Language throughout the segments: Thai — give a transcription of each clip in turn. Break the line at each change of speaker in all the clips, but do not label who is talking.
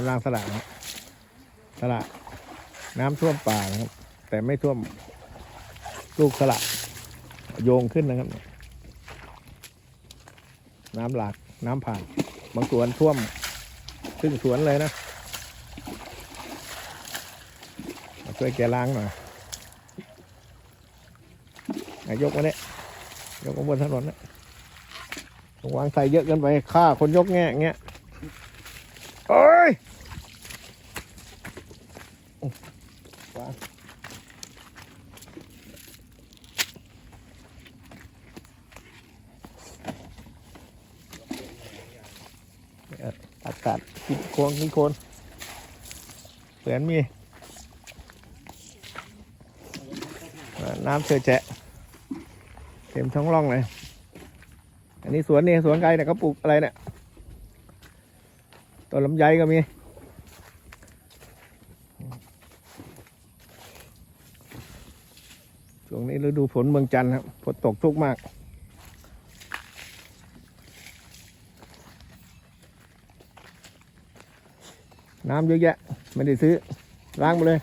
กำลังสละนะสละน้ำท่วมป่านะครับ แต่ไม่ท่วมลูกสละโยงขึ้นนะครับ น้ำหลากน้ำผ่าน บางสวนท่วมครึ่งสวนเลยนะมาช่วยแกล้างหน่อยอะยกมาเนี่ยยกมาบนถนนนะระวางใส่เยอะเกินไปฆ่าคนยกแง่เงี้ยโอ้ยวาง เนี่ยอากาศคิดโคนคิดโคนเสือนมี น้ำเชอแจะเต็มท้องร่องเลย อันนี้สวนนี่สวนไกลเนี่ยเขาปลูกอะไรเนี่ยต้นลำไยก็มีช่วงนี้ฤดูฝนเมืองจันทร์ครับฝนตกชุกมาก น้ำเยอะแยะ ไม่ได้ซื้อ ล้างไปเลย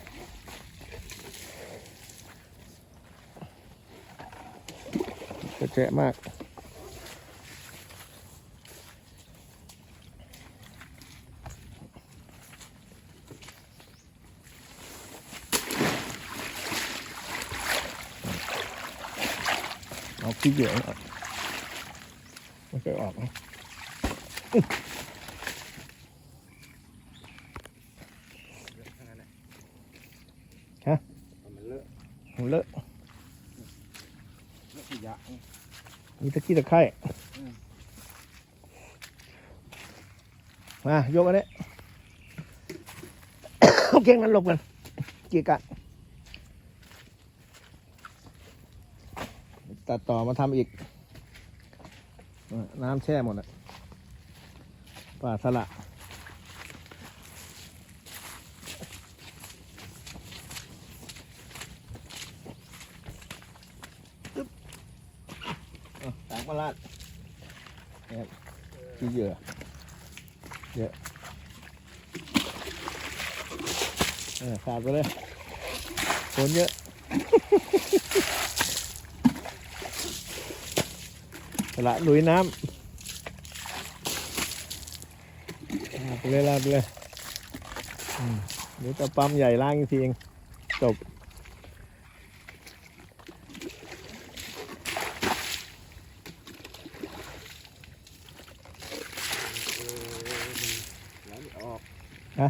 เจ๊ะมาก เอาขี้เหยื่อออกไม่เคยออกนะฮะ
มันเลอะ
มันเลอะ
เลอะขยะ
มีตะกี้ตะไคร่
อืม
มายกอันนี้เอาเก่งนั้นหลบกันเกี่ยกะตัดต่อมาทำอีกอะน้ำแช่หมดอะป่าสละ อะตาก มาลาดนี่ครับขี้เหยื่อเยอะเออขาดไปเลยฝนเยอะสละลุยน้ำไปเลยลาดไปเลยเดี๋ยวจะปั๊มใหญ่ล่างอีกทีเองจบ
ไหลไม่ออก
ฮะ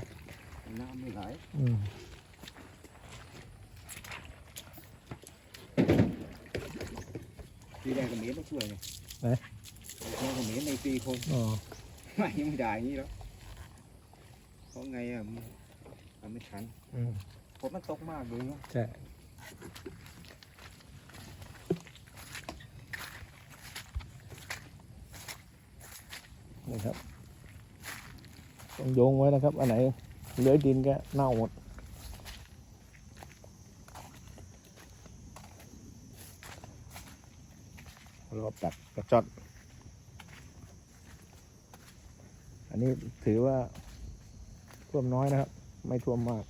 น้ำไม่ไหล
อืม
ปีแรกก็เหมียนมาช่วยไง
ไหน
แรกก็เหมียนในปีคน
อ๋อ
ไม่ยังไม่ได้อย่างนี้แล้วเพราะไงอะมันไม่ทัน
อืม
ฝนมันตกมากเลยเนาะ
ใช่นี่ครับต้องโยงไว้นะครับ อันไหนเลื้อยดินก็เน่าหมดรอบตักกระจอด อันนี้ถือว่าท่วมน้อยนะครับ ไม่ท่วมมาก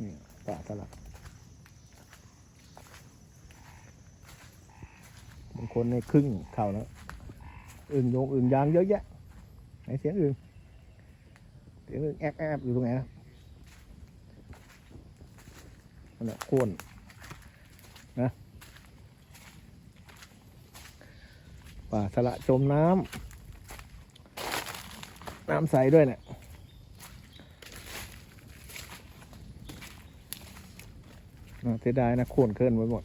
นี่ป่าสลัดบางคนในครึ่งเข่าแล้วอึ่งโยงอึ่งยางเยอะแยะไหนเสียงอึ่งเสียงอึ่งแอบแอบอยู่ตรงไหนนะนั่นแหละโค่นนะป่าสละจมน้ำ น้ำใสด้วยเนี่ยเสียดายนะโค่นเคลื่อนไว้หมด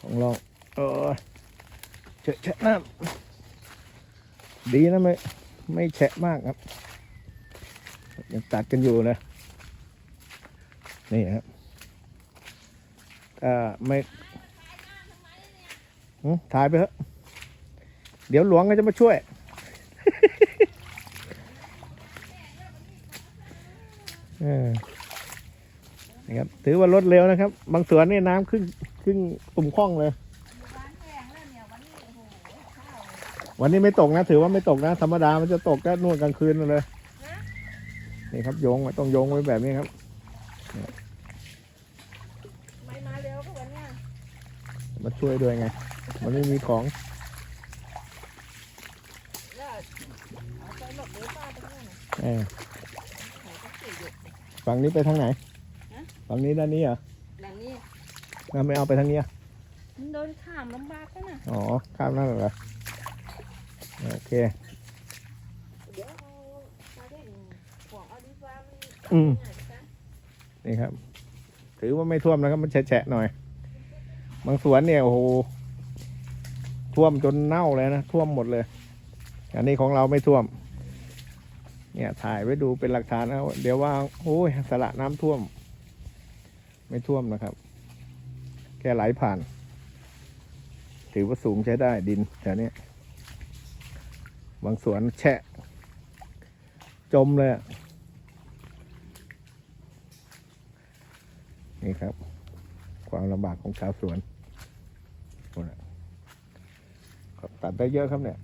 ของเราเออเฉะแฉะน้ำดีนะไม่ไม่แฉะมากครับ ยังตัดกันอยู่นะ นี่ครับถ้าไม่ ถ่ายไปเถอะ เดี๋ยวหลวงก็จะมาช่วยเออนะครับ ถือว่ารถเร็วนะครับ บางสวนนี่น้ำขึ้นขึ้นตุ่มคล่องเลย วันนี้ไม่ตกนะ ถือว่าไม่ตกนะ ธรรมดามันจะตกก็นู่นกลางคืนนั่นเลย นี่ครับโยงไว้ต้องโยงไว้แบบนี้ครับ
ไม่มาเร็วก็วันเนี้ย
มาช่วยด้วยไง มันไม่มีของ
แล้วเอาไปหลบเดี๋ยวป้าตรงนั้นน่ะ
เออ
เขาก็ขี่อยู่
ฝั่งนี้ไปทางไหน
ฮะ
ฝั่งนี้ด้านนี้เหรอ
หลังนี้
งั้นไม่เอาไปทางนี้อะ
มันเดินข้ามลำบากก็นะ
อ๋อ ข้ามนั่นเหรอ โอเค
เดี๋ยวเอามาเล่นของเอาดีฟ้ามัน
อืม
ง่ายจัง
นี่ครับ ถือว่าไม่ท่วมนะครับ มันแฉะๆหน่อย บางสวนเนี่ย โอ้โห ท่วมจนเน่าเลยนะ ท่วมหมดเลย อันนี้ของเราไม่ท่วม เนี่ยถ่ายไว้ดูเป็นหลักฐานนะเดี๋ยวว่าโอ้ยสระน้ำท่วม ไม่ท่วมนะครับ แค่ไหลผ่าน ถือว่าสูงใช้ได้ดินแต่เนี้ยบางสวนแฉะ จมเลยนี่ครับ ความลำบากของชาวสวนโน่นน่ะ ครับตัดได้เยอะครับเนี่ย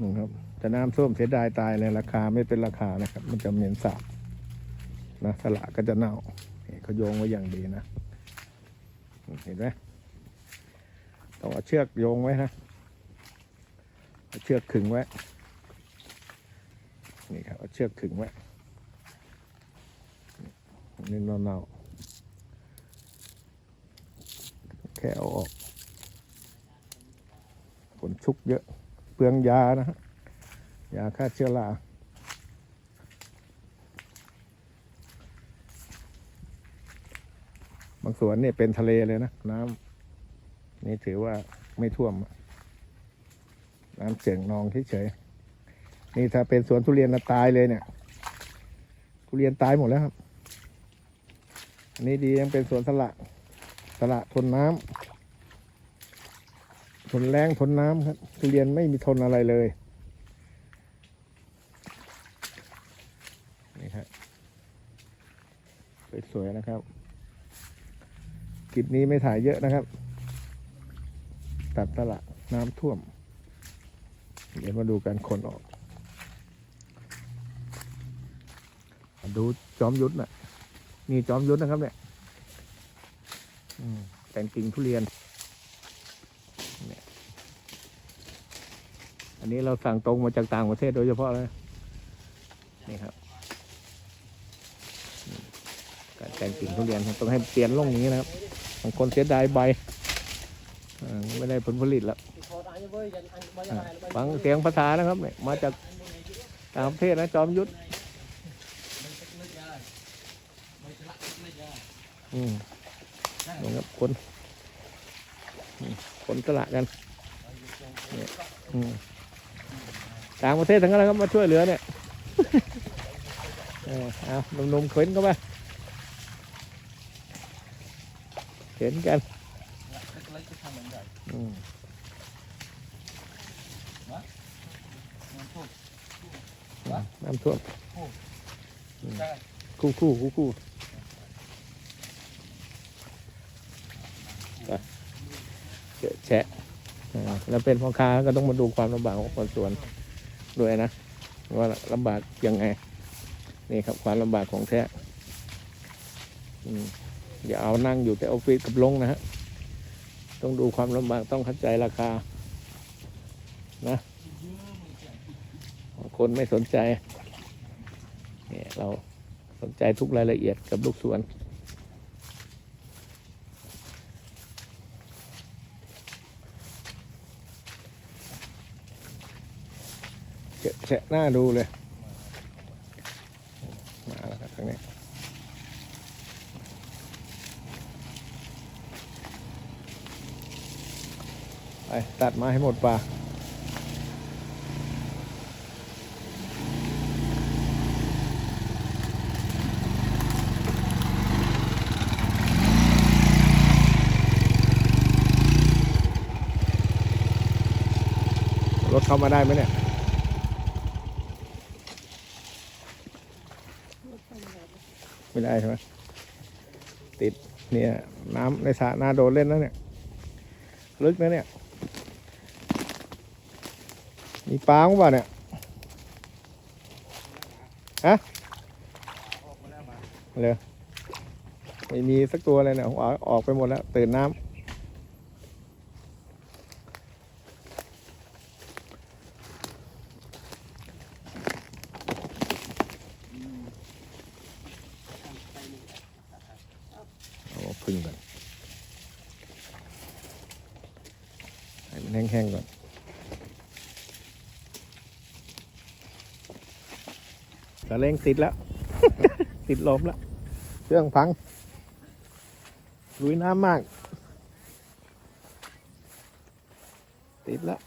นี่ครับจะน้ำส้มเสียดายตายเลยราคาไม่เป็นราคานะครับ มันจะเหม็นสาบนะสละก็จะเน่าเขาโยงไว้อย่างดีนะ เห็นไหมต้องเอาเชือกโยงไว้นะเอาเชือกขึงไว้ นี่ครับเอาเชือกขึงไว้นี่เน่าๆแค่เอาออก ฝนชุกเยอะ เปลืองยานะฮะ ยาฆ่าเชื้อราบางสวนเนี่ยเป็นทะเลเลยนะ น้ำนี่ถือว่าไม่ท่วม น้ำเจิ่งนองเฉยๆนี่ถ้าเป็นสวนทุเรียนนะตายเลยเนี่ย ทุเรียนตายหมดแล้วครับอันนี้ดียังเป็นสวนสละสละทนน้ำ ทนแรงทนน้ำครับทุเรียนไม่มีทนอะไรเลยนี่ครับสวยๆนะครับคลิปนี้ไม่ถ่ายเยอะนะครับ ตัดสละน้ำท่วม เดี๋ยวมาดูการขนออก ดูจอมยุทธน่ะนี่จอมยุทธนะครับเนี่ยแต่งกิ่งทุเรียนเนี่ยอั นนี้เราสั่งตรงมาจากต่างประเทศโดยเฉพาะเลยนี่ครับการแต่งกิ่งทุเรียนต้องให้เปลี่ยนลงอย่างนี้นะครับบางคนเสียดายใบไม่ได้ผลผลิตแล้วฟังเสียงภาษานะครับ มาจากต่างประเทศนะจอมยุทธอืมนี่ครับคนคนสละกันเนี่ยอืม ต่างประเทศทั้งนั้นเลยครับมาช่วยเหลือเนี่ยเออเอาหนุ่มๆเข็นเข้าไปเข็นกันน้ำท่วมคู่คู่คู่คู่เจอะแฉะอ่าแล้วเป็นพ่อค้าก็ต้องมาดูความลำบากของคนสวน ด้วยนะ ว่าลำบากยังไง นี่ครับความลำบากของแท้อย่าเอานั่งอยู่แต่ออฟฟิศกับลงนะฮะ ต้องดูความลำบากต้องเข้าใจราคา นะ คนไม่สนใจ เนี่ยเราสนใจทุกรายละเอียดกับลูกสวน เจะ แฉะหน้าดูเลย มาแล้วครับทางนี้ไปตัดมาให้หมดป่ารถเข้ามาได้ไหมเนี่ย ไม่ได้ใช่ไหมติดเนี่ยน้ำในสระน่าโดนเล่นนะเนี่ย ลึกนะเนี่ย มีปลาบ้าเนี่ยฮะเลยไม่มีสักตัวเลยเนี่ยออกออกไปหมดแล้ว ตื่นน้ำ เอาพึ่งก่อนให้มันแห้งๆก่อนตะ เล่งติดแล้ว ติดลมแล้ว เครื่องพัง ลุยน้ำมาก ติดแล้ว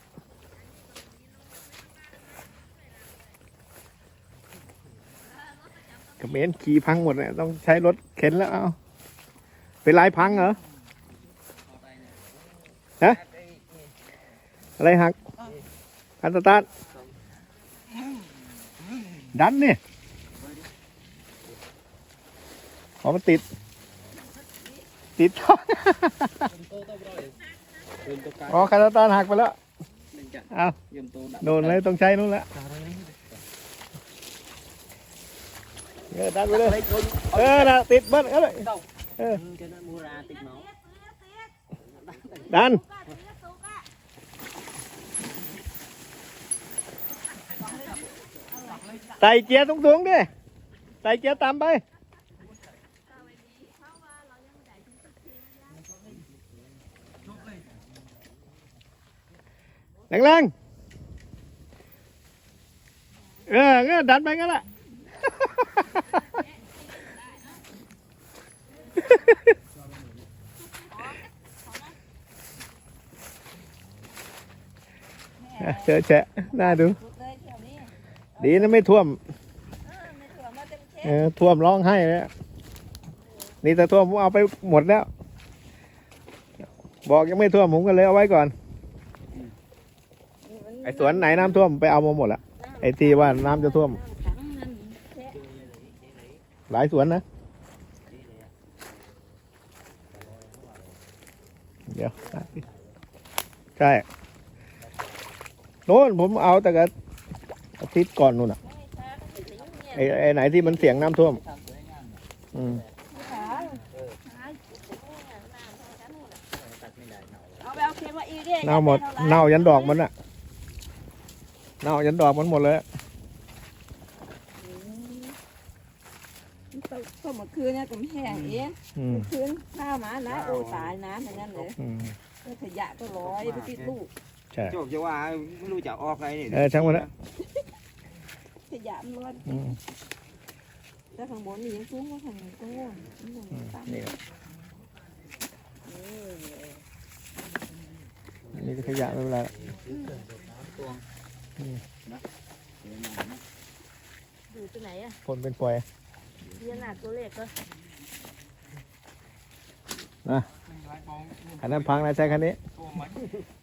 กระเบนขี่พังหมดเลยต้องใช้รถเข็นแล้วเอาเป็นลายพังเหรอฮะอะไรหักอันตาร์ทดันเนี่ย อ๋อมันติด ติดท่ออ๋อคันสตาร์ทหักไปแล้วเอาโดนเลยต้องใช้นู่นละเออดันไปเลยเออนะติดเบิ้ลเอ้ยเออดันใส่เกียร์สูงๆดิใส่เกียร์ต่ำไป แรงๆเอองั้นดันไปงั้นแหละเจอแฉะน่าดู
ดีนะ
ไม่ท่วม
เออ
ท่วมร้องไห้เลยอะนี่แต่ท่วมผมเอาไปหมดแล้ว บอกยังไม่ท่วมผมก็เลยเอาไว้ก่อน สวนไหนน้ำท่วมไปเอามาหมดละไอ้ที่ว่าน้ำจะท่วม
ขังนั่นแช่
หลายสวนนะ เดี๋ยวใช่โน่นผมเอาแต่กับอาทิตย์ก่อนนู่นอะ
ไม่ตาก็สิสิเนี่ย
ไอ้ไอ้ไหนที่มันเสียงน้ำท่วม อืม
ขาหายเอาไปเอาเค็มมาอีกดิ
เน่าหมดเน่ายันดอกมันอะ เน่ายันดอกมันหมดเลย
ก็เมื่อคืนเนี่ยก็แห้งเอง
อืม
เมื่อคืนข้าวหมานะโอ้ตายน้ำอย่างนั้นเลย
อืม
ก็ขยะก็ลอยไปติดลูก
ใช่
โจกจะว่าไม่รู้จะออกไงนี่
เออช่างมันละ
ขยะมันลอย
อืม
แล้วข้างบนนี่ยังสูงกว่าข้างก็ง่วงมันลง
อืม
ต่
นี่ำ
เออ
นี่ก็ขยะไม่เป็นไรละ
อยู่ที่ไหนอะ
คนเป็นปล่อย
เรียนหนักตัวเล็กก็
อันนั้นพังนะใช้คันนี้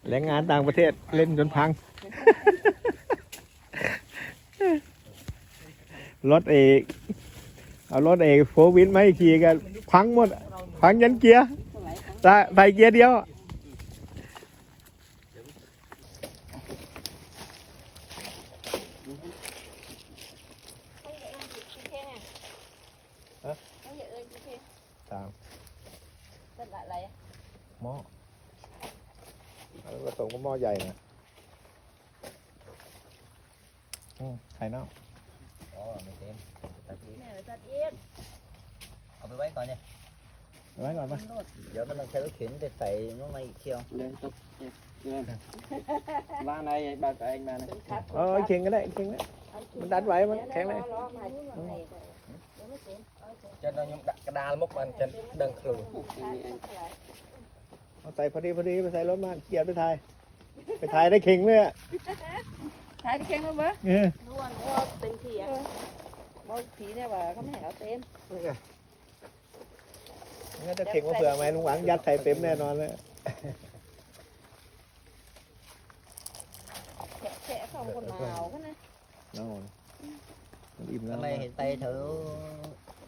แรงงานต่างประเทศเล่นจนพัง รถเอกเอารถเอกโฟวินมาให้ขี่กันพังหมด พังยันเกียร์
เท่าไหร่ของ
ใส่ใส่เกียร์เดียว
เขาอย่าเอิ้นกี่เท่ไง
ฮะ
เขาอย่าเอิ้นกี่เท่
สาม
เป็นอะไรอะ
หม้อแล้วก็ส่งก็หม้อใหญ่นะอืมไข่เน่า
Ồ, mày xem. Tao chỉ-
แม่เลยตัดเอ็ด
เอาไปไว้ก่อนเนี่ย
เอาไว้ก่อนปะ
เดี๋ยวมันต้องใช้รถเข็นไปใส่น้องไม่เที่ยว
lên tục lên ba này ba cái anh ba này
เป็นครับ
เออเข่งก็ได้เข่งได้มันดันไหวมันแข็งเลย
ล้อมาที่มันไหนเดี๋ยวไม่เสร็จเอาเสร็จ
cho nó nhung đặt cái đa mốc anh trên đơn khử
เอาใส่พอดีพอดีไปใส่รถมาเกียร์ไปถ่ายไปถ่ายได้เข่งเลยอะ
ถ่ายไปแข่งแล้วเบ้อ
เออ
นวลนวลเต็มที่อะบางทีเนี่ยว่าเขาไม่ให้เอาเต็ม
งั้นจะเข่งมาเผื่อไหมลุงหวังยัดใส่เต็มแน่นอนเลย
แฉะแฉะข องคนหนาวกันนะ
นอนมันอิ่มแล้ว
hôm nay hiện tay thử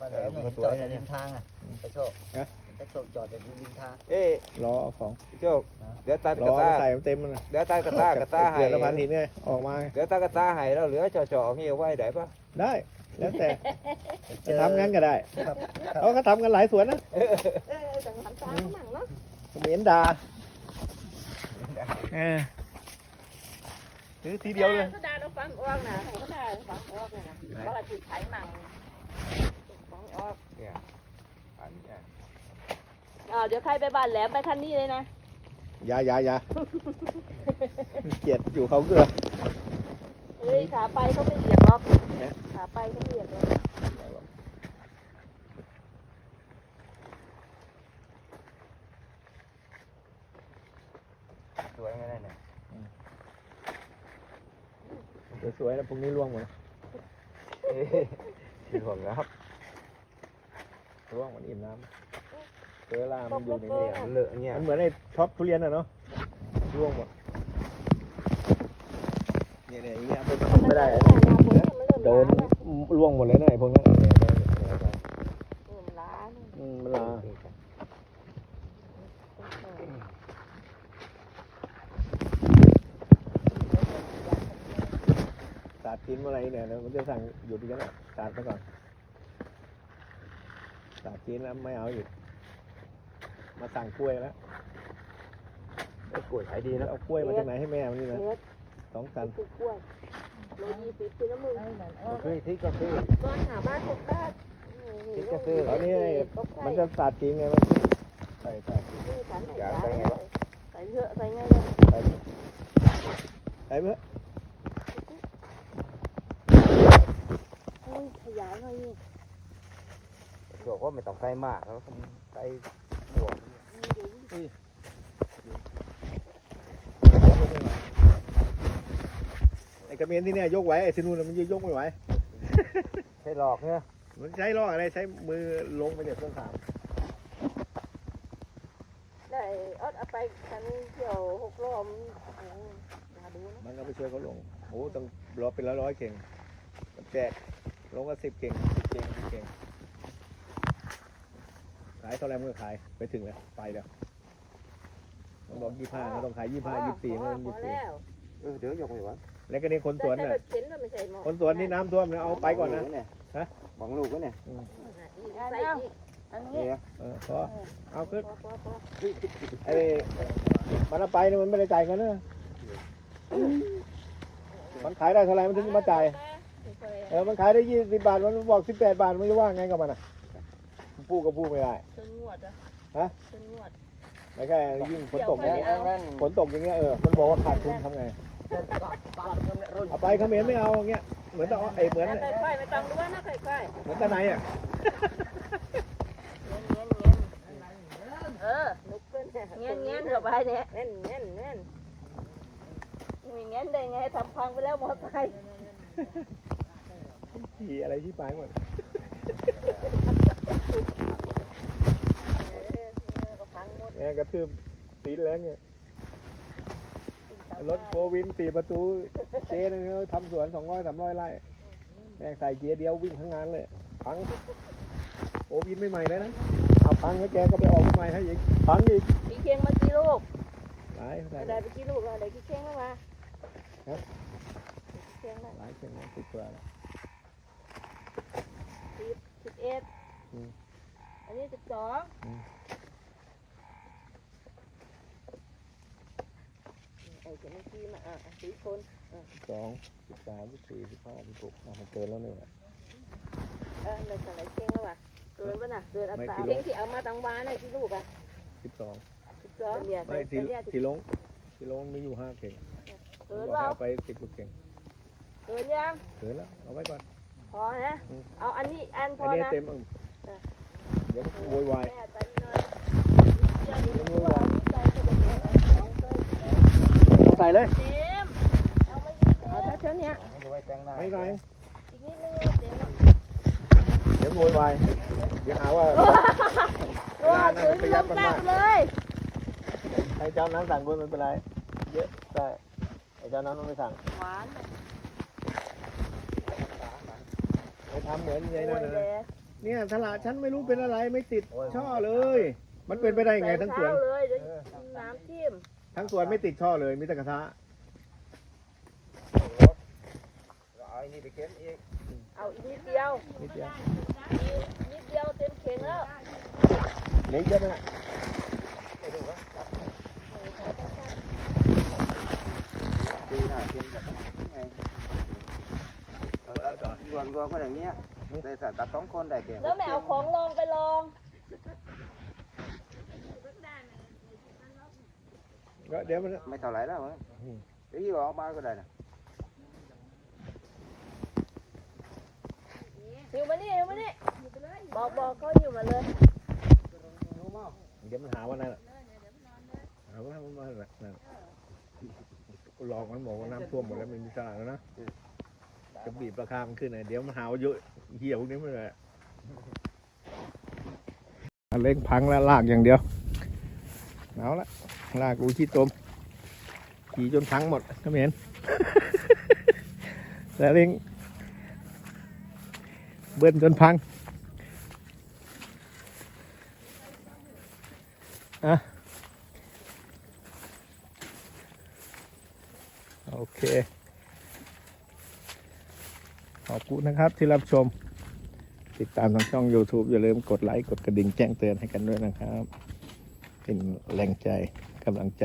ba
Ờ,
rẻ
nó
này
tuổi
cho
này
nó
nha.
đem thang à
Ừ.
phải số
Hả?
จะโชคจอดแต่ดินทา
เอ้ย
รอเอาของ
โชคเดี๋ยวตัด
ร
ก
อ
ระตา
ใส่เต็มมันนะ
เดี๋ยวตัดกระตากระตาให้
เกลือละพันหินไงออกมา
เดี๋ยวตัดกระตาให้แล้วเหลือจ่อๆงี้เอาไว้ได้ปะ
ได้แล้วแต่จะทำงั้นก็ได้เขาก็ทำกันหลายสวนนะ
เออจังหวัดตาหนังเนาะ
เหม็นด่าเออ ซื้อทีเดียวเลย
เขาด่าเราฟังออกนะเขาด่าฟังออกนะเขาละจิตไถมั่งฟังออก
อันเนี้ย
อ่าเดี๋ยวใครไปบ้านแหลมไปคันนี้เลยนะ
อยาอยาอยา เกลียดอยู่เขาเกลือ
เฮ้ยขาไปเขาไม่เหยียบหรอกขาไปเขาไม่เหยียบหรอก
สวยไงเนี่ย
เดี๋ยว สวยแล้วพรุ่งนี้ล่วงหมด
มีห่วงนะครับ
ล่วงมันอิ่มน้ำเชื้อรามันอยู่ในนี้อะ
มันเลอะเงี้ย
มันเหมือนไอ้ช็อปทุเรียนอะเนาะล่วงหมดเนี่ยเนี่ยอย่างเงี้ยเป็นไม่ได้อะโดนล่วงหมดเลยนะไอ้พวกนั้นเนี่ยเนี่ยเนี่ยเนี่ย
เออมันล้าเนี่ย
อืมมันลาสาด กินเมื่อไหรเนี่ยเดี๋ยวมันจะสั่งหยุดอีกแล้วนะสาดไปก่อนสาดกินแล้วไม่เอาอีกมาสั่งกล้วยแล้ว
ไอ้กล้วยขายดี
แล้ว
นะ
เอากล้วยมาจากไหนให้แม่มันนี่นะ
เนื้อ
สองตัน
คือกล้วยโลยี่สิบคือน้ำมึง
กาแฟที่กาแฟ
ก้อนหาบ้านหกบ้าน
ตอนนี้ไอ้มันจะสาดกินไงมันใส่ใส่
อยากใส่ไงใส่เยอะใส่ไงเนี่ย
ใส่ใส่เมื่อ
อุ้ ยขยายหน่อยนี่
บอกว่าไม่ต้องใส่มากแล้วใส่บวก
ไอ้กระเมียนที่เนี่ยยกไหวไอ้สินูนมันยกไม่ไหว
ใส่หลอกเนี่ย
มันใช้ล้ออะไรใช้มือลงไปจากเครื่องขาม
ได้ออดเอาไปคันเที่ยวหกล้อมมาดูนะ
มันก็ไปช่วยเขาลงโอ้ต้องรอเป็นร้อยร้อยๆเก่งมันแจก ลงก็สิบเก่งสิบเก่งสิบเก่งขายเท่าไหรมันก็ขายไปถึงแล้วไปแล้วมันบอกยี่ห้ามันต้องขายยี่ห้ายี่สี่มัน
พ
ยี่
อ
สี่
แล้ว
เออเดี๋ยวยกไม่ไหว
แล้วก็นี่คนสวน
แต่
น่ะ
รถเข็นด้วยไม่ใช่หมอ
คนสวนนี่น้ำท่วมเนี่ยเอาไปก่อนนะฮะ
บังลูกก็เนี่ย
ใส่อีกอันนี้
เนี่ย
เออพอเอาขึ้น
พอพอพอ
ไอ้มันเอาไปเนี่ยมันไม่ได้จ่ายเงินนะมันขายได้เท่าไหร่มันถึงมาจ่าย เออมันขายได้ยี่สิบบาท มันบอกสิบแปดบาท มันจะว่าไงกับมันอะพูดก็พูดไม่ได้
จนงวดอะ
ฮะ
จนงวด
ไม่ใช่ยิ่งฝนตก
เดี๋
เนี่ย
ยว
ฝนตกอย่างเงี้ยเออ มันบอกว่าขาดทุนทำไง เอาไปเขมรไม่เอาอย่างเงี้ย เหมือนตะไอ้เหมือน
ค่อยๆไม่ต้องรู้นะค่อย
เหมือนตะไนอะ
ๆเงี้ยเงี้ยเออลุกขึ้นเงี้ยเงี้ยเข้าไปเนี่ยเงี้ยเงี้ยเงี้ยมีเงี้ยได้ไงทำพังไปแล้วมอเตอร์ไซค์
ขี่ อะไรที่ปลายหมด
ก็พังหมด
เนี่ยกระทืบตีแล้วเนี่ยรถโฟวินสีประตูเจ๊นึงเขาทำสวนสองร้อยสามร้อยไร่แม่งใส่เกียร์เดียววิ่งทั้งงานเลยพังโฟวินไม่ใหม่เลยนะเอาพังแล้วแกก็ไปออกใหม่ให้อีกพังอีก
พี่เคียงมากี่ลูก
หลาย
ได้ไปกี่ลูกแล้วได้กี่เคียงแล้วมาเคียงแล้ว
หลายเชียงติดตัวแล้ว
สิบเอ็ด
อืม
อันนี้สิบสอง
อืม
ไอ้เจ้าหน้าที่มาอะสี่คน
สองสิบสามสิบสี่สิบห้าสิบหกอะมันเกินแล้วเนี่ย
เออเลยแต่ไรเคียงแล้วว่ะเกินป่ะน่ะเกินอัตรา
ไม่กี่ลูก
เคียงที่เอามาตังวานน่ะกี่ลูกอะ
สิบสอง
สิบสองเนี่ย
ไม่
แต่
ที
เนี่ย
ทีลงทีลงมีอยู่ห้าเข่ง
เกิน
บอก
เปล่า
ให้เอาไปสิบลูกเข่ง
เกินยัง
เกินแล้วเอาไว้ก่อน
พอนะ
อืม
เอาอันนี้อันพ
อั
อน
นี้
นะ
เต็มอะเดี๋ยวโวยวาย
แม่ใจหน่อยเดี๋ยวนี้ตัวอันนี้ใจจะเป็นยังไงเอาไป
ใส่เลย
เต็มเอาไม่เอาถ้าเท่านี้
ไม่ไว้แต่งหน้า
ไม่ไร
อีกนิดนึงเต็ม
เดี๋ยวโวยวายเดี๋ยวหาว่า
ตัวถึงลงแรกเลย
ให้เจ้านั้นสั่งด้วยไม่เป็นไร เยอะได้ไอ้เจ้านั้นมันไม่สั่ง
หวาน
ไปทำเหมือนยาย
โอ้
นั่น
ย
นะ
แดด
เนี่ยตลาดฉันไม่รู้เป็นอะไรไม่ติดช่อเลย
ม
มันเป็นไปได้ยังไงทั้งสวน
ใเช้าเลยเดี๋ยวน้ำจิ้ม
ทั้งสวนไม่ติดท่อเลยมีแต่กระทะ
เอาไอ้นี่ไปเข็นอีก
เอาอีกนิดเดียว
นิดเดียว
นิดเดียวเต็มเข่งแล้ว
เหลือเยอะไหม
ดีหน่อยเข็นแบบไงเอ อเออรวมรวมก็อย่างเงี้ยได้สัตว์ตัดสองคนได้แก่
แล้วไม่เอาของลองไปลอง
ก็เดี๋ยวมัน
ไม่เท่าไหร่แล้วมั้งเดี๋ยวที่ออกมาก็ได้นะ
อยู่มานี่อยู่มานี่บอกบอกเขาอยู่มาเลย
เดี๋ยวมันหาว่านั่นน่ะหาว่ามันมานั่นนั่นหลอกมันบอกว่าน้ำท่วมหมดแล้วไม่มีตลาดแล้วนะ จะบีบราคามันขึ้นเลยเดี๋ยวมันหาว่าเยอะเหี้ยพวกนี้มันเลยเล็กพังแล้วลากอย่างเดียวเอาละลากกูที่ตมขี่จนพังหมดก็ไม่เห็นแล้วเล็งเบิ้ลจนพังอะโอเค ขอบคุณนะครับที่รับชม ติดตามทางช่อง YouTube อย่าลืมกดไลค์กดกระดิ่งแจ้งเตือนให้กันด้วยนะครับ เป็นแรงใจกำลังใจ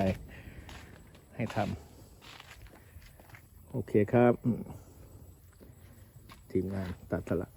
ให้ทำโอเคครับ ทีมงานตัดสละ